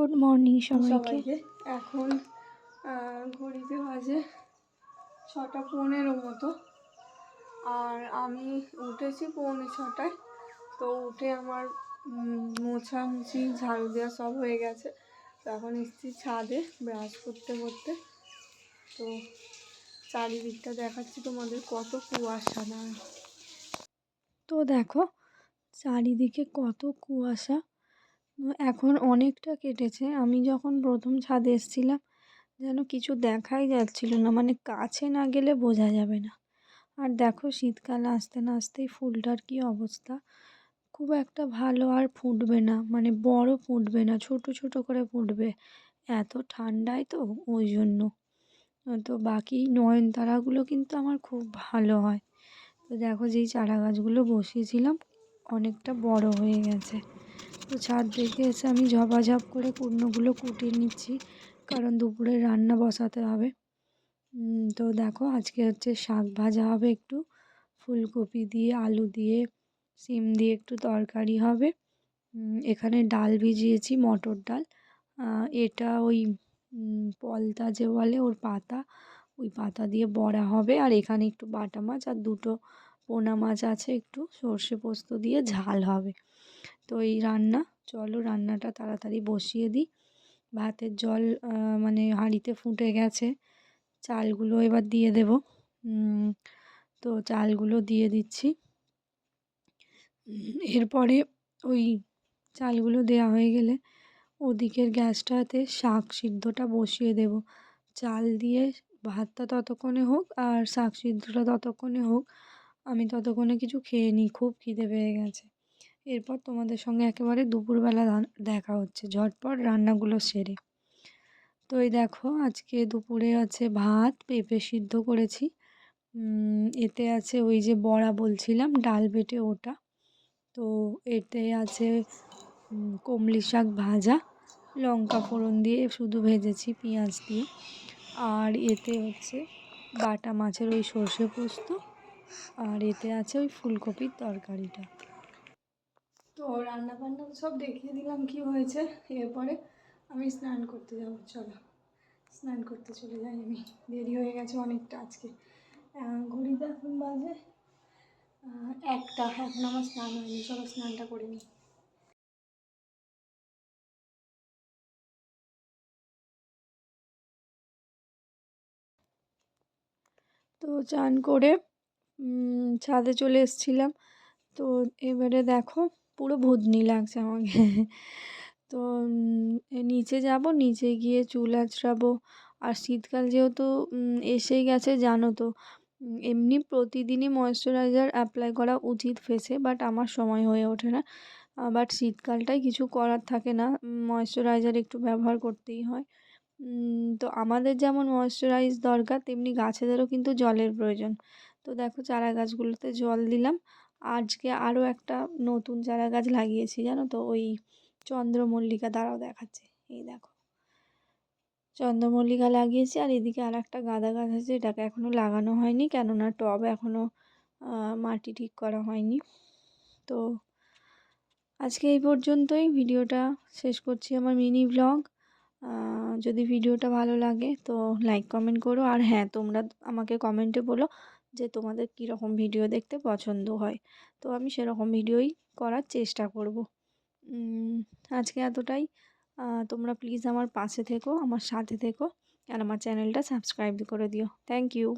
Good morning সবাইকে। এখন ঘড়িতে বাজে ছটা পনেরো মতো। আর আমি উঠেছি পৌনে ছটায়। তো উঠে আমার মোছামুছি ঝাড়ু দেওয়া সব হয়ে গেছে। তো এখন এসেছি ছাদে ব্রাশ করতে করতে। তো চারিদিকটা দেখাচ্ছি তোমাদের কত কুয়াশা না। তো দেখো চারিদিকে কত কুয়াশা। এখন অনেকটা কেটেছে। আমি যখন প্রথম ছাদে এসেছিলাম, যেন কিছু দেখাই যাচ্ছিল না মানে কাছে না গেলে বোঝা যাবে না। আর দেখো শীতকাল আসতে না আসতেই ফুলটার কি অবস্থা। খুব একটা ভালো আর ফুটবে না মানে বড় ফুটবে না, ছোট ছোট করে ফুটবে। এত ঠান্ডায় তো, ওই জন্য। তো বাকি নয়নতারাগুলো কিন্তু আমার খুব ভালো হয়। তো দেখো যেই চারা গাছগুলো বসিয়েছিলাম, অনেকটা বড় হয়ে গেছে। তো ছাদ দেখে এসে আমি ঝপাঝপ করে কুড়নোগুলো কুটিয়ে নিচ্ছি, কারণ দুপুরে রান্না বসাতে হবে। তো দেখো, আজকে হচ্ছে শাক ভাজা হবে একটু, ফুলকপি দিয়ে, আলু দিয়ে, সিম দিয়ে একটু তরকারি হবে। এখানে ডাল ভিজিয়েছি, মটর ডাল। এটা ওই পলতা যে বলে ওর পাতা, ওই পাতা দিয়ে বড়া হবে, আর এখানে একটু বাটা মাছ আর দুটো পোনা মাছ আছে একটু, সর্ষে পোস্ত দিয়ে ঝাল হবে। তো এই রান্না, চলো রান্নাটা তাড়াতাড়ি বসিয়ে দিই। ভাতের জল মানে হাঁড়িতে ফুটে গেছে। চালগুলো এবার দিয়ে দেব। তো চালগুলো দিয়ে দিচ্ছি। এরপরে ওই চালগুলো দেওয়া হয়ে গেলে ওদিকের গ্যাসটাতে শাক সিদ্ধটা বসিয়ে দেব। চাল দিয়ে ভাতটা ততক্ষণে হোক আর শাক সিদ্ধটা ততক্ষণে হোক আমি ততক্ষণে কিছু খেয়ে নিই, খুব খিদে পেয়ে গেছে। এরপর তোমাদের সঙ্গে একেবারে দুপুরবেলা দেখা হচ্ছে, ঝটপট রান্নাগুলো সেরে। তো এই দেখো, আজকে দুপুরে আছে ভাত, পেঁপে সিদ্ধ করেছি। এতে আছে ওই যে বড়া বলছিলাম, ডাল বেটে ওটা। তো এতে আছে কমলি শাক ভাজা, লঙ্কা ফোড়ন দিয়ে শুধু ভেজেছি পেঁয়াজ দিয়ে। আর এতে হচ্ছে বাটা মাছের ওই সর্ষে পোস্ত আর এতে আছে ওই ফুলকপির তরকারিটা। তো রান্না বান্না সব দেখিয়ে দিলাম কি হয়েছে। এরপরে আমি স্নান করতে যাব, চলো। স্নান করতে চলে যাই আমি। দেরি হয়ে গেছে অনেকটা আজকে। ঘড়িতে এখন বাজে একটা। এখন আমার স্নান হয়নি। চলো স্নানটা করে নিই। তো চান করে ছাদে চলে এসেছিলাম। তো এবারে দেখো পুরো ভূতনি লাগছে আমাকে। তো নিচে যাব, নিচে গিয়ে চুল আঁচড়াবো। আর শীতকাল যেহেতু এসেই গেছে, জানো তো এমনি প্রতিদিনই ময়েশ্চারাইজার অ্যাপ্লাই করা উচিত ফেসে বাট আমার সময় হয়ে ওঠে না। বাট শীতকালটায় কিছু করার থাকে না ময়েশ্চারাইজার একটু ব্যবহার করতেই হয়। তো আমাদের যেমন ময়েশ্চারাইজ দরকার, তেমনি গাছেদেরও কিন্তু জলের প্রয়োজন। তো দেখো চারা গাছগুলোতে জল দিলাম। আজকে আরও একটা নতুন চারা গাছ লাগিয়েছি, জানো তো? ওই চন্দ্রমল্লিকা দ্বারাও দেখাচ্ছে। এই দেখো। চন্দ্রমল্লিকা লাগিয়েছি আর এদিকে আর একটা গাঁদা গাছ আছে, এটাকে এখনও লাগানো হয়নি, কেননা টব এখনও মাটি ঠিক করা হয়নি। তো আজকে এই পর্যন্তই। ভিডিওটা শেষ করছি আমার মিনি ব্লগ। যদি ভিডিওটা ভালো লাগে তো লাইক, কমেন্ট করো। আর হ্যাঁ তোমরা আমাকে কমেন্টে বলো যে তোমাদের কীরকম ভিডিও দেখতে পছন্দ হয়। তো আমি সেরকম ভিডিওই করার চেষ্টা করব। আজকে এতটাই। তোমরা প্লিজ আমার পাশে থেকো, আমার সাথে থেকো, আর আমার চ্যানেলটা সাবস্ক্রাইব করে দিও। Thank you